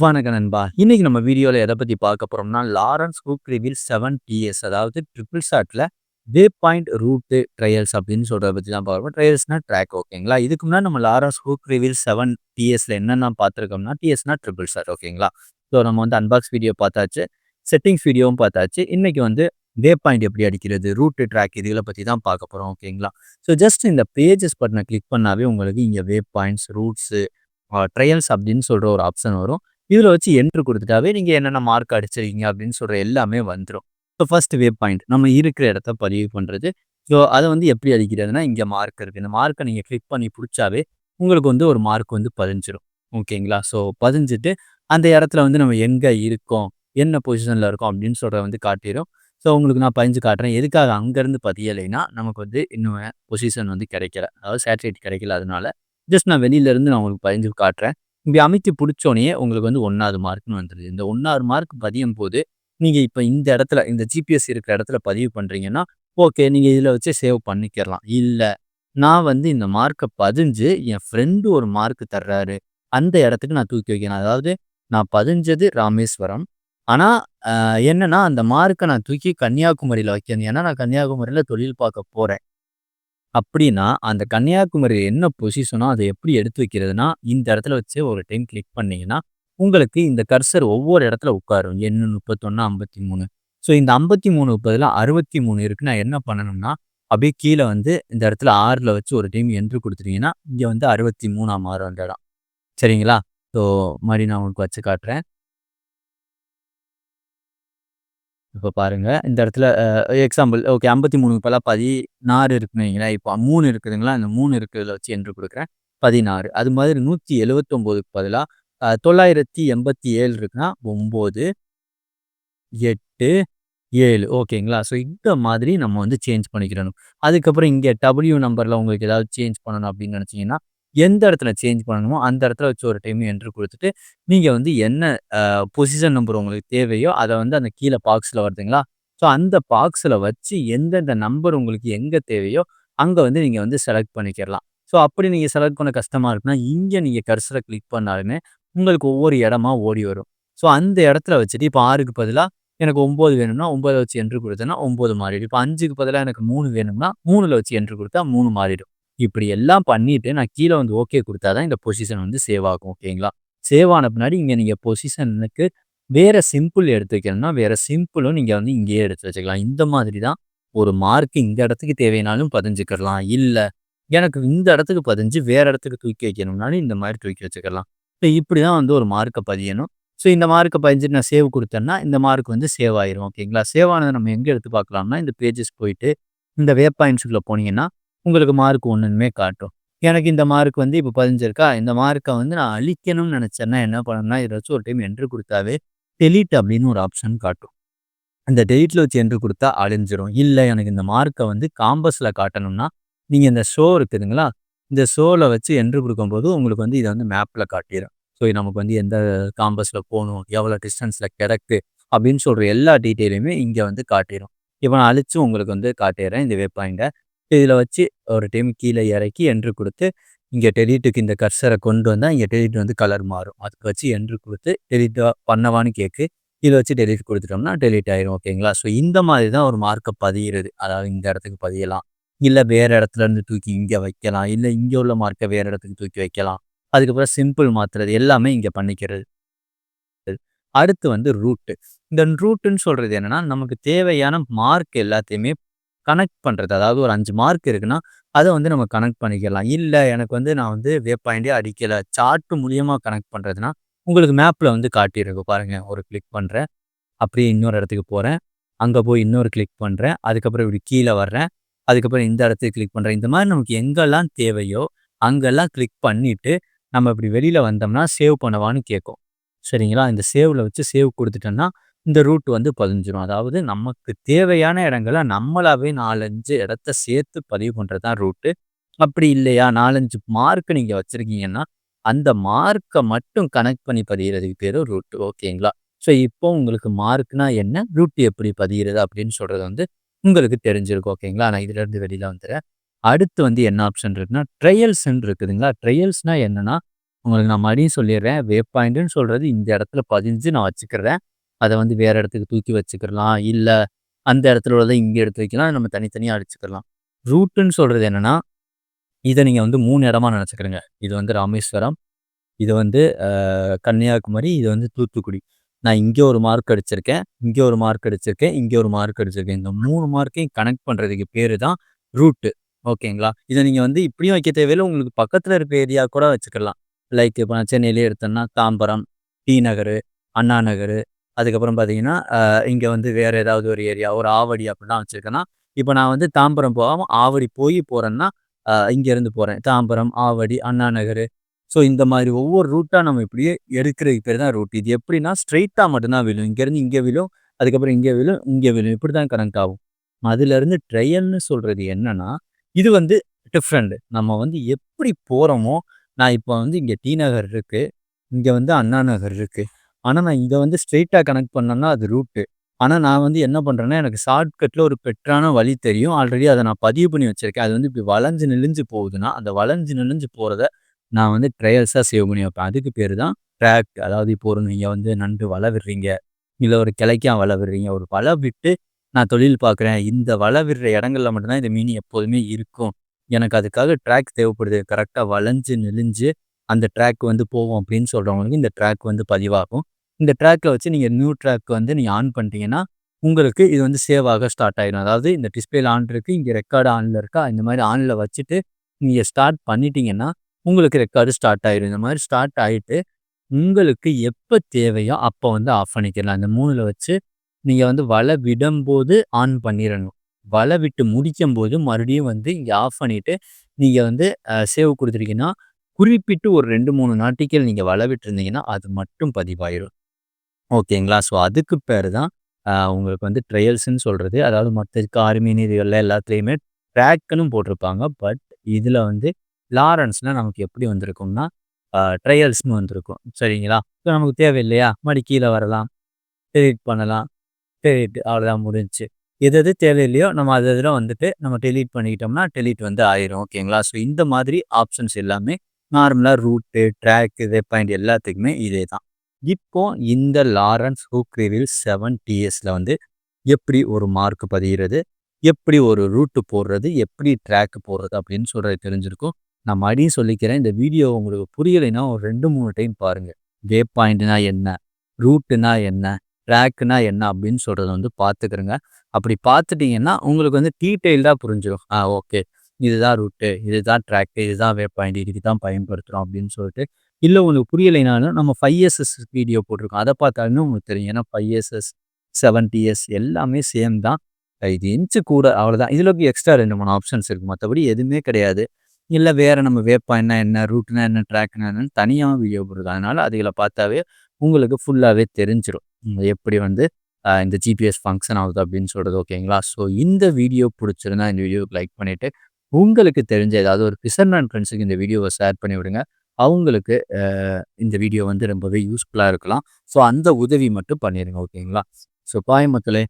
வணக்க நண்பா. இன்னைக்கு நம்ம வீடியோவில் எதை பற்றி பார்க்க போறோம்னா, Lowrance hook reveal seven TS அதாவது ட்ரிபிள் ஷாட்டில் வே பாயிண்ட் ரூட்டு ட்ரையல்ஸ் அப்படின்னு சொல்கிறத பற்றி தான் பார்க்குறோம் ட்ரையல்ஸ்னால் ட்ராக் ஓகேங்களா. இதுக்கு முன்னாடி நம்ம லாரன்ஸ் ஹூக் ரிவில் செவன் டிஎஸ்ல என்னென்ன பார்த்துருக்கோம்னா, டிஎஸ்னா ட்ரிபிள் ஷாட் ஓகேங்களா. ஸோ நம்ம வந்து அன்பாக்ஸ் வீடியோ பார்த்தாச்சு. செட்டிங்ஸ் வீடியோவும் பார்த்தாச்சு. இன்னைக்கு வந்து வே பாயிண்ட் எப்படி அடிக்கிறது, ரூட்டு ட்ராக் இதுகளை பற்றி தான் பார்க்க போகிறோம் ஓகேங்களா. ஸோ ஜஸ்ட் இந்த பேஜஸ் பட்டனை கிளிக் பண்ணாவே உங்களுக்கு இங்கே வே பாயிண்ட்ஸ், ரூட்ஸு, ட்ரையல்ஸ் அப்படின்னு சொல்கிற ஒரு ஆப்ஷன் வரும். இதில் வச்சு என்ட்ரு கொடுத்துட்டாவே நீங்கள் என்னென்ன மார்க் அடிச்சிருக்கீங்க அப்படின்னு சொல்கிற எல்லாமே வந்துடும் ஸோ ஃபர்ஸ்ட் வே பாயிண்ட் நம்ம இருக்கிற இடத்த பதிவு பண்ணுறது ஸோ அதை வந்து எப்படி அடிக்கிறதுனா, இங்கே மார்க் இருக்குது இந்த மார்க்கை நீங்கள் கிளிக் பண்ணி பிடிச்சாவே உங்களுக்கு வந்து ஒரு மார்க் வந்து பதிஞ்சிடும் ஓகேங்களா. ஸோ பதிஞ்சிட்டு அந்த இடத்துல வந்து நம்ம எங்கே இருக்கோம், என்ன பொசிஷனில் இருக்கோம் அப்படின்னு சொல்கிறத வந்து காட்டிடும் ஸோ உங்களுக்கு நான் பதிஞ்சு காட்டுறேன். எதுக்காக அங்கேருந்து பதியலைன்னா, நமக்கு வந்து இன்னும் பொசிஷன் வந்து கிடைக்கல. அதாவது சேட்டலைட் கிடைக்கல அதனால. ஜஸ்ட் நான் வெளியிலேருந்து நான் உங்களுக்கு பதிஞ்சு காட்டுறேன். இப்படி அமைத்து பிடிச்சோன்னே உங்களுக்கு வந்து ஒன்றாவது மார்க்குன்னு வந்துருது. இந்த ஒன்றாவது மார்க் பதியும்போது, நீங்கள் இப்போ இந்த இடத்துல இந்த ஜிபிஎஸ் இருக்கிற இடத்துல பதிவு பண்ணுறீங்கன்னா ஓகே நீங்கள் இதில் வச்சு சேவ் பண்ணிக்கிறலாம். இல்லை நான் வந்து இந்த மார்க்கை பதிஞ்சு என் ஃப்ரெண்டு ஒரு மார்க் தர்றாரு. அந்த இடத்துக்கு நான் தூக்கி வைக்கணும். அதாவது நான் பதிஞ்சது ராமேஸ்வரம். ஆனால் என்னன்னா அந்த மார்க்கை நான் தூக்கி கன்னியாகுமரியில் வைக்கணும். ஏன்னா நான் கன்னியாகுமரியில் தொழில் பார்க்க போகிறேன் அப்படின்னா, அந்த கன்னியாகுமரி என்ன பொசிஷனோ அதை எப்படி எடுத்து வைக்கிறதுனா, இந்த இடத்துல வச்சு ஒரு டைம் கிளிக் பண்ணீங்கன்னா, உங்களுக்கு இந்த கர்சர் ஒவ்வொரு இடத்துல உட்காரும். என்ன முப்பத்தொன்னு ஐம்பத்தி மூணு ஸோ இந்த 53க்கு பதிலா 63 இருக்கு. நான் என்ன பண்ணணும்னா, அப்படியே கீழே வந்து இந்த இடத்துல ஆறில் வச்சு ஒரு டைம் என்ட்ரு கொடுத்துட்டீங்கன்னா இங்கே வந்து 63ஆ மாறும் அந்த இடம். சரிங்களா? ஸோ மறுபடியும் நான் உங்களுக்கு வச்சு காட்டுறேன். இப்போ பாருங்க. இந்த இடத்துல எக்ஸாம்பிள் ஓகே 53க்கு பதிலா 16 பதினாறு இருக்குங்களா இப்போ மூணு இருக்குதுங்களா, இந்த மூணு இருக்கிறதுல வச்சு என்று கொடுக்குறேன். பதினாறு. அது மாதிரி நூற்றி எழுபத்தொம்போதுக்கு பதிலாக தொள்ளாயிரத்தி எண்பத்தி ஏழு இருக்குன்னா 9, 8, 7 ஓகேங்களா. ஸோ இந்த மாதிரி நம்ம வந்து சேஞ்ச் பண்ணிக்கிறணும். அதுக்கப்புறம் இங்கே டபிள்யூ நம்பரில் உங்களுக்கு ஏதாவது சேஞ்ச் பண்ணணும் அப்படின்னு நினச்சிங்கன்னா எந்த இடத்துல சேஞ்ச் பண்ணணுமோ அந்த இடத்துல வச்சு ஒரு டைம் என்ட்ரு கொடுத்துட்டு நீங்கள் வந்து என்ன பொசிஷன் நம்பர் உங்களுக்கு தேவையோ அதை வந்து அந்த கீழே பாக்ஸில் வருதுங்களா, ஸோ அந்த பாக்ஸில் வச்சு எந்தெந்த நம்பர் உங்களுக்கு எங்கே தேவையோ, அங்கே வந்து நீங்கள் வந்து செலக்ட் பண்ணிக்கிறலாம். ஸோ அப்படி நீங்கள் செலக்ட் பண்ண கஷ்டமாக இருக்குன்னா, இங்கே நீங்கள் கர்சரை கிளிக் பண்ணாலுமே உங்களுக்கு ஒவ்வொரு இடமா ஓடி வரும். ஸோ அந்த இடத்துல வச்சுட்டு இப்போ ஆறுக்கு பதிலாக எனக்கு ஒம்பது வேணும்னா ஒம்பதை வச்சு என்ட்ரு கொடுத்தேன்னா ஒம்பது மாறிடும். இப்போ அஞ்சுக்கு பதிலாக எனக்கு மூணு வேணும்னா மூணில் வச்சு என்ட்ரு கொடுத்தா மூணு மாறிடும். இப்படி எல்லாம் பண்ணிட்டு நான் கீழே வந்து ஓகே கொடுத்தா தான் இந்த பொசிஷன் வந்து சேவ் ஆகும். ஓகேங்களா. சேவ் ஆன பின்னாடி இங்கே நீங்கள் பொசிஷனுக்கு வேறு சிம்பிள் எடுத்து வைக்கணும்னா, வேறு சிம்பிளும் நீங்கள் வந்து இங்கேயே எடுத்து வச்சுக்கலாம். இந்த மாதிரி தான் ஒரு மார்க் இந்த இடத்துக்கு தேவைனாலும் பதிஞ்சுக்கிடலாம். இல்லை எனக்கு இந்த இடத்துக்கு பதிஞ்சு வேற இடத்துக்கு தூக்கி வைக்கணும்னாலும் இந்த மாதிரி தூக்கி வச்சுக்கலாம். ஸோ இப்படி தான் வந்து ஒரு மார்க்கை பதியணும். ஸோ இந்த மார்க்கை பதிஞ்சுட்டு நான் சேவ் கொடுத்தேன்னா இந்த மார்க் வந்து சேவ் ஆயிரும். ஓகேங்களா. சேவ் ஆனதை நம்ம எங்கே எடுத்து பார்க்கலாம்னா, இந்த பேஜஸ் போயிட்டு இந்த வே பாயிண்ட்ஸுக்குள்ளே போனீங்கன்னா, உங்களுக்கு மார்க் ஒன்றுமே காட்டும். எனக்கு இந்த மார்க் வந்து இப்போ பதிஞ்சிருக்கா, இந்த மார்க்கை வந்து நான் அழிக்கணும்னு நினச்சேன்னா என்ன பண்ணணும்னா, ஏதாச்சும் ஒரு டைம் என்ட்ரு கொடுத்தாவே டெலிட் அப்படின்னு ஒரு ஆப்ஷன் காட்டும். அந்த டெலிட்டில் வச்சு என்ட்ரு கொடுத்தா அழிஞ்சிரும். இல்லை எனக்கு இந்த மார்க்கை வந்து காம்பஸில் காட்டணும்னா, நீங்கள் இந்த ஷோ இருக்குதுங்களா, இந்த ஷோவில் வச்சு என்ட்ரு கொடுக்கும்போது உங்களுக்கு வந்து இதை வந்து மேப்பில் காட்டிடும் ஸோ நமக்கு வந்து எந்த காம்பஸில் போகணும் எவ்வளோ டிஸ்டன்ஸில் கிடக்கு அப்படின்னு சொல்கிற எல்லா டீட்டெயிலுமே இங்கே வந்து காட்டிடும் இப்போ நான் அழிச்சு உங்களுக்கு வந்து காட்டிடுறேன் இந்த வே இதில் வச்சு ஒரு டைம் கீழே இறக்கி என்ட்ரு கொடுத்து இங்கே டெலிட்டுக்கு இந்த கர்சரை கொண்டு வந்தால் இங்கே டெலிட் வந்து கலர் மாறும். அதுக்கு வச்சு என்ட்ரு கொடுத்து டெலிட் பண்ணவான்னு கேக்கு. இதை வச்சு டெலிட் கொடுத்துட்டோம்னா டெலிட் ஆயிரும். ஓகேங்களா. ஸோ இந்த மாதிரி தான் ஒரு மார்க்கை பதியிறது. அதாவது இந்த இடத்துக்கு பதியலாம். இல்லை வேறு இடத்துல இருந்து தூக்கி இங்கே வைக்கலாம். இல்லை இங்கே உள்ள மார்க்கை வேறு இடத்துக்கு தூக்கி வைக்கலாம். அதுக்கப்புறம் சிம்பிள் மாற்றுறது எல்லாமே இங்கே பண்ணிக்கிறது. அடுத்து வந்து ரூட்டு இந்த ரூட்டுன்னு சொல்கிறது என்னன்னா, நமக்கு தேவையான மார்க் எல்லாத்தையுமே கனெக்ட் பண்ணுறது அதாவது ஒரு அஞ்சு மார்க் இருக்குன்னா, அதை வந்து நம்ம கனெக்ட் பண்ணிக்கலாம். இல்லை எனக்கு வந்து நான் வந்து வே பாயிண்டே அடிக்கலை சார்ட்டு மூலியமாக கனெக்ட் பண்ணுறதுனா உங்களுக்கு மேப்பில் வந்து காட்டியிருக்கும் பாருங்கள் ஒரு கிளிக் பண்ணுறேன் அப்படியே இன்னொரு இடத்துக்கு போகிறேன் அங்கே போய் இன்னொரு கிளிக் பண்ணுறேன் அதுக்கப்புறம் இப்படி கீழே வர்றேன். அதுக்கப்புறம் இந்த இடத்துக்கு கிளிக் பண்ணுறேன் இந்த மாதிரி நமக்கு எங்கெல்லாம் தேவையோ, அங்கெல்லாம் கிளிக் பண்ணிவிட்டு நம்ம இப்படி வெளியில் வந்தோம்னா சேவ் பண்ணவான்னு கேட்கும். சரிங்களா. இந்த சேவ்ல வச்சு சேவ் கொடுத்துட்டோன்னா இந்த ரூட் வந்து பதிஞ்சிரும். அதாவது நமக்கு தேவையான இடங்கள நம்மளாவே 4, 5 இடத்த சேர்த்து பதிவு பண்ணுறது தான் ரூட்டு அப்படி இல்லையா 4, 5 மார்க் நீங்க வச்சிருக்கீங்கன்னா, அந்த மார்க்கை மட்டும் கனெக்ட் பண்ணி பதிகிறதுக்கு பேர் ரூட். ஓகேங்களா. ஸோ இப்போ உங்களுக்கு மார்க்னா என்ன, ரூட் எப்படி பதிகிறது அப்படின்னு சொல்றது வந்து உங்களுக்கு தெரிஞ்சிருக்கும். ஓகேங்களா. நான் இதுலேருந்து வெளியில வந்துடுறேன் அடுத்து வந்து என்ன ஆப்ஷன் இருக்குன்னா, ட்ரையல்ஸ்ன்னு இருக்குதுங்களா. ட்ரையல்ஸ்னா என்னன்னா, உங்களுக்கு நான் மறுபடியும் சொல்லிடுறேன். வே பாயிண்ட்டுன்னு சொல்றது இந்த இடத்துல பதிஞ்சு நான் வச்சுக்கிறேன். அதை வந்து வேறு இடத்துக்கு தூக்கி வச்சுக்கிறலாம். இல்லை அந்த இடத்துல உள்ளதை இங்கே எடுத்து வைக்கலாம். நம்ம தனித்தனியாக அடிச்சுக்கலாம். ரூட்டுன்னு சொல்கிறது என்னென்னா இதை நீங்கள் வந்து மூணு இடமா நினச்சிக்கிறங்க இது வந்து ராமேஸ்வரம், இது வந்து கன்னியாகுமரி, இது வந்து தூத்துக்குடி. நான் இங்கே ஒரு மார்க் அடிச்சிருக்கேன். இங்கே ஒரு மார்க் அடிச்சிருக்கேன். இங்கே ஒரு மார்க் அடிச்சிருக்கேன். இந்த மூணு மார்க்கையும் கனெக்ட் பண்ணுறதுக்கு பேர் தான் ரூட்டு. ஓகேங்களா? இதை நீங்கள் வந்து இப்படியும் வைக்க தேவையில்ல. உங்களுக்கு பக்கத்தில் இருக்க ஏரியா கூட வச்சுக்கலாம். லைக் இப்போ நான் சென்னையிலேயே எடுத்தேன்னா, தாம்பரம், டி நகர் அண்ணா நகர் அதுக்கப்புறம் பார்த்தீங்கன்னா, இங்கே வந்து வேறு ஏதாவது ஒரு ஏரியா, ஒரு ஆவடி அப்படிலாம் வச்சுருக்கேன்னா இப்போ நான் வந்து தாம்பரம் போகாமல் ஆவடி போய் போகிறேன்னா இங்கேருந்து போகிறேன் தாம்பரம், ஆவடி, அண்ணா நகர் ஸோ இந்த மாதிரி ஒவ்வொரு ரூட்டாக நம்ம இப்படியே எடுக்கிறதுக்கு பேர் தான் ரூட். இது எப்படின்னா, ஸ்ட்ரெயிட்டாக மட்டும்தான் விழும். இங்கேருந்து இங்கே விழும். அதுக்கப்புறம் இங்கே விழும், இங்கே விழும். இப்படி தான் கனெக்ட் ஆகும். அதுலேருந்து ட்ரையல்னு சொல்கிறது என்னன்னா, இது வந்து டிஃப்ரெண்ட். நம்ம வந்து எப்படி போகிறோமோ நான் இப்போ வந்து இங்கே டி நகர் இருக்குது இங்கே வந்து அண்ணா நகர் இருக்குது ஆனால் நான் இதை வந்து ஸ்ட்ரெயிட்டாக கனெக்ட் பண்ணேன்னா அது ரூட்டு. ஆனால் நான் வந்து என்ன பண்ணுறேன்னா எனக்கு ஷார்ட்கட்டில் ஒரு பெட்டரான வழி தெரியும். ஆல்ரெடி அதை நான் பதிவு பண்ணி வச்சிருக்கேன். அது வந்து இப்படி வளைஞ்சு நெளிஞ்சு போகுதுன்னா, அந்த வளைஞ்சு நெளிஞ்சு போகிறத நான் வந்து ட்ரையல்ஸாக சேவ் பண்ணி வைப்பேன். அதுக்கு பேர் தான் ட்ராக். அதாவது இப்போ ஒரு நீங்கள் வந்து நண்டு வலை விடுறீங்க. இல்லை ஒரு கிளைக்கா வலை விடுறீங்க. ஒரு வலை விட்டு நான் தொழில் பார்க்குறேன். இந்த வலை விடுற இடங்கள்ல மட்டும்தான் இந்த மீன் எப்போதுமே இருக்கும். எனக்கு அதுக்காக ட்ராக் தேவைப்படுது. கரெக்டாக வளைஞ்சு நெளிஞ்சு அந்த ட்ராக் வந்து போகும் அப்படின்னு சொல்கிறவங்களுக்கு இந்த ட்ராக் வந்து பதிவாகும். இந்த ட்ராக்கை வச்சு நீங்கள் நியூ ட்ராக் வந்து நீங்கள் ஆன் பண்ணிட்டீங்கன்னா, உங்களுக்கு இது வந்து சேவ் ஆக ஸ்டார்ட் ஆகிடும் அதாவது இந்த டிஸ்ப்ளேல ஆன் இருக்குது இங்கே ரெக்கார்டு ஆனில் இருக்கா? இந்த மாதிரி ஆனில் வச்சுட்டு நீங்கள் ஸ்டார்ட் பண்ணிட்டீங்கன்னா, உங்களுக்கு ரெக்கார்டு ஸ்டார்ட் ஆகிடும் இந்த மாதிரி ஸ்டார்ட் ஆகிட்டு உங்களுக்கு எப்போ தேவையோ அப்போ வந்து ஆஃப் பண்ணிக்கலாம். இந்த மூணில் வச்சு நீங்கள் வந்து வலை விடும்போது ஆன் பண்ணிடணும் வலை விட்டு முடிக்கும் போது மறுபடியும் வந்து இங்கே ஆஃப் பண்ணிவிட்டு நீங்கள் வந்து சேவ் கொடுத்துருக்கீங்கன்னா குறிப்பிட்டு ஒரு ரெண்டு மூணு நாட்டிக்கல் நீங்கள் வலை விட்டுருந்தீங்கன்னா, அது மட்டும் பதிவாயிடும் ஓகேங்களா? ஸோ அதுக்கு பேர் தான் உங்களுக்கு வந்து ட்ரையல்ஸ்ன்னு சொல்கிறது அதாவது மற்ற காரி மீன் எல்லாத்துலேயுமே ட்ராக்குன்னு போட்டிருப்பாங்க. பட் இதில் வந்து லாரன்ஸ்னால் நமக்கு எப்படி வந்திருக்கும்னா, ட்ரையல்ஸ்னு வந்திருக்கும். சரிங்களா? ஸோ நமக்கு தேவையில்லையா? மடி கீழே வரலாம். டெலிட் பண்ணலாம். டெலிட் அவ்வளோதான் முடிஞ்சு எது எது தேவையில்லையோ நம்ம அது இதில் வந்துட்டு நம்ம டெலிட் பண்ணிக்கிட்டோம்னா, டெலிட் வந்து ஆயிரும். ஓகேங்களா? ஸோ இந்த மாதிரி ஆப்ஷன்ஸ் எல்லாமே நார்மலாக ரூட்டு, ட்ராக், இது பாயிண்ட் எல்லாத்துக்குமே இதே தான். இப்போ இந்த லாரன்ஸ் ஹூக் செவன் 7 டிஎஸ்ல வந்து எப்படி ஒரு மார்க் பதிகிறது எப்படி ஒரு ரூட்டு போடுறது? எப்படி ட்ராக் போடுறது? அப்படின்னு சொல்றது தெரிஞ்சிருக்கும். நான் மறுபடியும் சொல்லிக்கிறேன். இந்த வீடியோ உங்களுக்கு புரியலைன்னா ஒரு 2, 3 டைம் பாருங்க. வே பாயிண்ட்னா என்ன? ரூட்டுனா என்ன? ட்ராக்குனா என்ன? அப்படின்னு சொல்கிறத வந்து பார்த்துக்கிருங்க. அப்படி பார்த்துட்டீங்கன்னா, உங்களுக்கு வந்து டீட்டெயில்டா புரிஞ்சிடும் ஆ ஓகே. இதுதான் ரூட்டு, இதுதான் ட்ராக்கு, இதுதான் வே பாயிண்ட், இதுக்கு தான் பயன்படுத்துகிறோம் அப்படின்னு சொல்லிட்டு. இல்லை உங்களுக்கு புரியலைனாலும் நம்ம ஃபைவ் எஸ்எஸ் வீடியோ போட்டிருக்கோம். அதை பார்த்தாலுமே உங்களுக்கு தெரியும். ஏன்னா 5எஸ்எஸ், 7 டிஎஸ் எல்லாமே சேம் தான். இது இன்ச்சு கூட அவ்வளோதான். இதில் எக்ஸ்ட்ரா 2, 3 ஆப்ஷன்ஸ் இருக்குது மற்றபடி எதுவுமே கிடையாது. இல்லை வேறு நம்ம வேப்பா என்ன என்ன? ரூட்னா என்ன? ட்ராக்னா என்னன்னு தனியாக வீடியோ போடுறது அதனால் அதில் பார்த்தாவே உங்களுக்கு ஃபுல்லாகவே தெரிஞ்சிடும் எப்படி வந்து இந்த ஜிபிஎஸ் ஃபங்க்ஷன் ஆகுது அப்படின்னு சொல்றது. ஓகேங்களா? ஸோ இந்த வீடியோ பிடிச்சிருந்தா இந்த வீடியோக்கு லைக் பண்ணிவிட்டு உங்களுக்கு தெரிஞ்ச ஏதாவது ஒரு ஃபிஷர்மேன் ஃப்ரெண்ட்ஸுக்கு இந்த வீடியோவை ஷேர் பண்ணி விடுங்க. அவங்களுக்கு இந்த வீடியோ வந்து ரொம்பவே யூஸ்ஃபுல்லாக இருக்கலாம். ஸோ அந்த உதவி மட்டும் பண்ணிடுங்க ஓகேங்களா? ஸோ கோயம்புத்தூர்